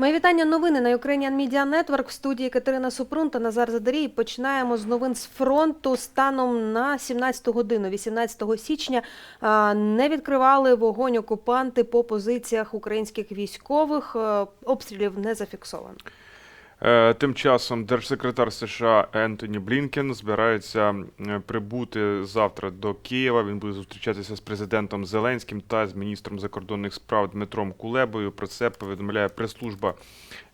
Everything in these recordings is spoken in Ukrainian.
Мої вітання новини на Ukrainian Media Network в студії Катерина Супрун та Назар Задарій. Починаємо з новин з фронту. Станом на 17 годину, 18 січня, не відкривали вогонь окупанти по позиціях українських військових. Е, Обстрілів не зафіксовано. Е, Тим часом держсекретар США Ентоні Блінкен збирається е, прибути завтра до Києва. Він буде зустрічатися з президентом Зеленським та з міністром закордонних справ Дмитром Кулебою. Про це повідомляє прес-служба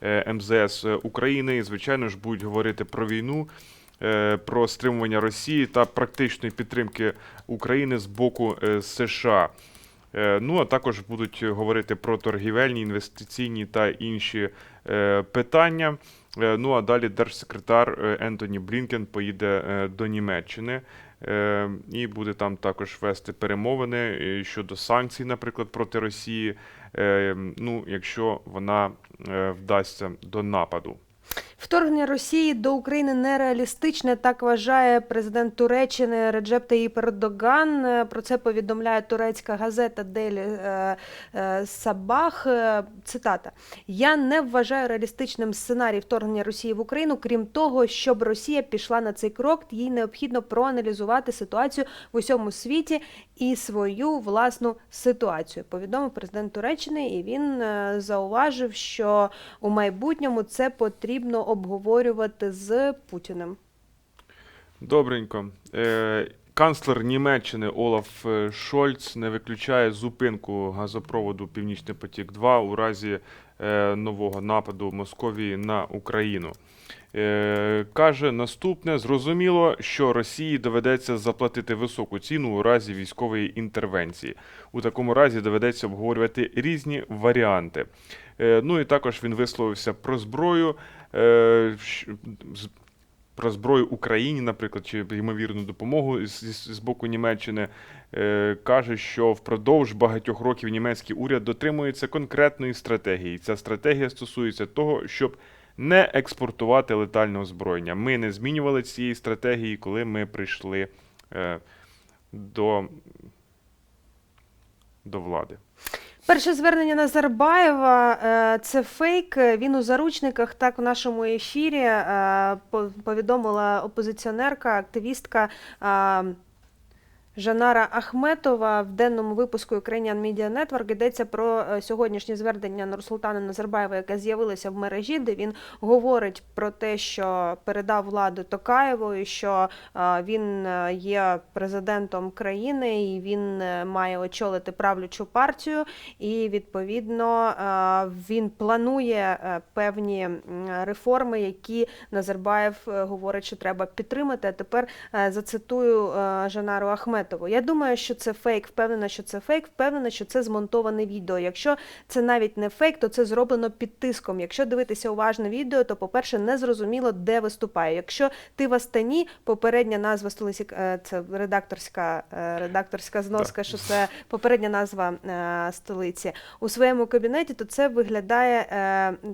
е, МЗС України. І, звичайно ж, будуть говорити про війну, про стримування Росії та практичної підтримки України з боку США. Е, Ну а також будуть говорити про торгівельні, інвестиційні та інші е, питання. Е, Ну а далі держсекретар Ентоні Блінкен поїде до Німеччини і буде там також вести перемовини щодо санкцій, наприклад, проти Росії. Ну, якщо вона вдасться до нападу. Вторгнення Росії до України нереалістичне, так вважає президент Туреччини Реджеп Таїп Ердоган. Про це повідомляє турецька газета Делі е, е, Сабах. Цитата: Я не вважаю реалістичним сценарій вторгнення Росії в Україну. Крім того, щоб Росія пішла на цей крок, їй необхідно проаналізувати ситуацію в усьому світі і свою власну ситуацію. Повідомив президент Туреччини, і він е, зауважив, що у майбутньому це потрібно обговорювати з Путіним. Добренько. Е, Канцлер Німеччини Олаф е, Шольц не виключає зупинку газопроводу Північний потік 2 у разі е, нового нападу Московії на Україну. Е, Каже наступне: зрозуміло, що Росії доведеться заплатити високу ціну у разі військової інтервенції. У такому разі доведеться обговорювати різні варіанти. Е, Ну і також він висловився про зброю. е, про зброю Україні, наприклад, чи ймовірну допомогу з, з, з боку Німеччини, е, каже, що впродовж багатьох років німецький уряд дотримується конкретної стратегії. Ця стратегія стосується того, щоб не експортувати летальне озброєння. Ми не змінювали цієї стратегії, коли ми прийшли е, до, до влади. Перше звернення Назарбаєва е, це фейк. Він у заручниках. Так в нашому ефірі е, повідомила опозиціонерка, активістка. Жанара Ахметова в денному випуску Ukrainian Media Network йдеться про е, сьогоднішнє звернення Нурсултана Назарбаєва, яке з'явилося в мережі, де він говорить про те, що передав владу Токаєву, і що е, він е, є президентом країни, і він має очолити правлячу партію. І відповідно він планує певні реформи, які Назарбаєв говорить, що треба підтримати. А тепер зацитую Жанару Ахметову. Я думаю, що це фейк. Впевнена, що це фейк. Впевнена, що це змонтоване відео. Якщо це навіть не фейк, то це зроблено під тиском. Якщо дивитися уважно відео, то по-перше, не зрозуміло, де виступає. Якщо ти в Астані, попередня назва столиці е, це редакторська е, редакторська зноска, що це попередня назва е, столиці у своєму кабінеті, то це виглядає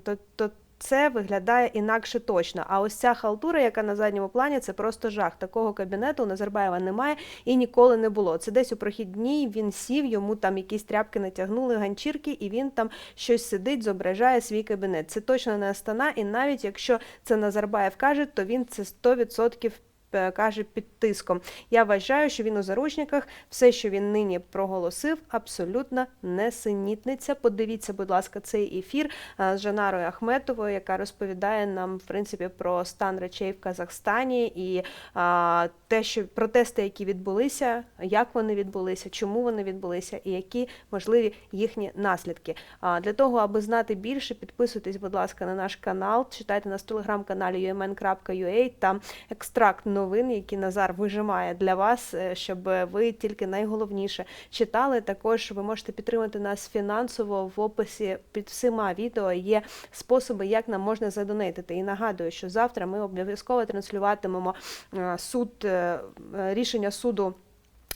то, то це виглядає інакше точно. А ось ця халтура, яка на задньому плані, це просто жах. Такого кабінету у Назарбаєва немає і ніколи не було. Це десь у прохідній він сів, йому там якісь тряпки натягнули, ганчірки, і він там щось сидить, зображає свій кабінет. Це точно не Астана, і навіть якщо це Назарбаєв каже, то він це 100% е, каже під тиском. Я вважаю, що він у заручниках все, що він нині проголосив, абсолютно несенітниця. Подивіться, будь ласка, цей ефір е, з Жанарою Ахметовою, яка розповідає нам в принципі про стан речей в Казахстані і а, те, що протести, які відбулися, як вони відбулися, чому вони відбулися, і які можливі їхні наслідки. А, для того, аби знати більше, підписуйтесь, будь ласка, на наш канал, читайте нас в телеграм-каналі umn.ua, там екстракт новин, які Назар вижимає для вас, е, щоб ви тільки найголовніше читали. Також ви можете підтримати нас фінансово в описі під всіма відео є способи, як нам можна задонатити. І нагадую, що завтра ми обов'язково транслюватимемо е, суд е, рішення суду.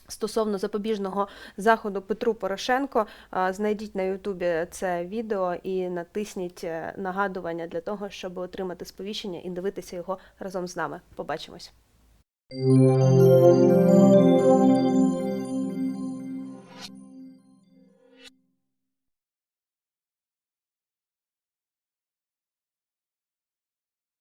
Стосовно запобіжного заходу Петру Порошенко, знайдіть на Ютубі це відео і натисніть нагадування для того, щоб отримати сповіщення і дивитися його разом з нами. Побачимось. Música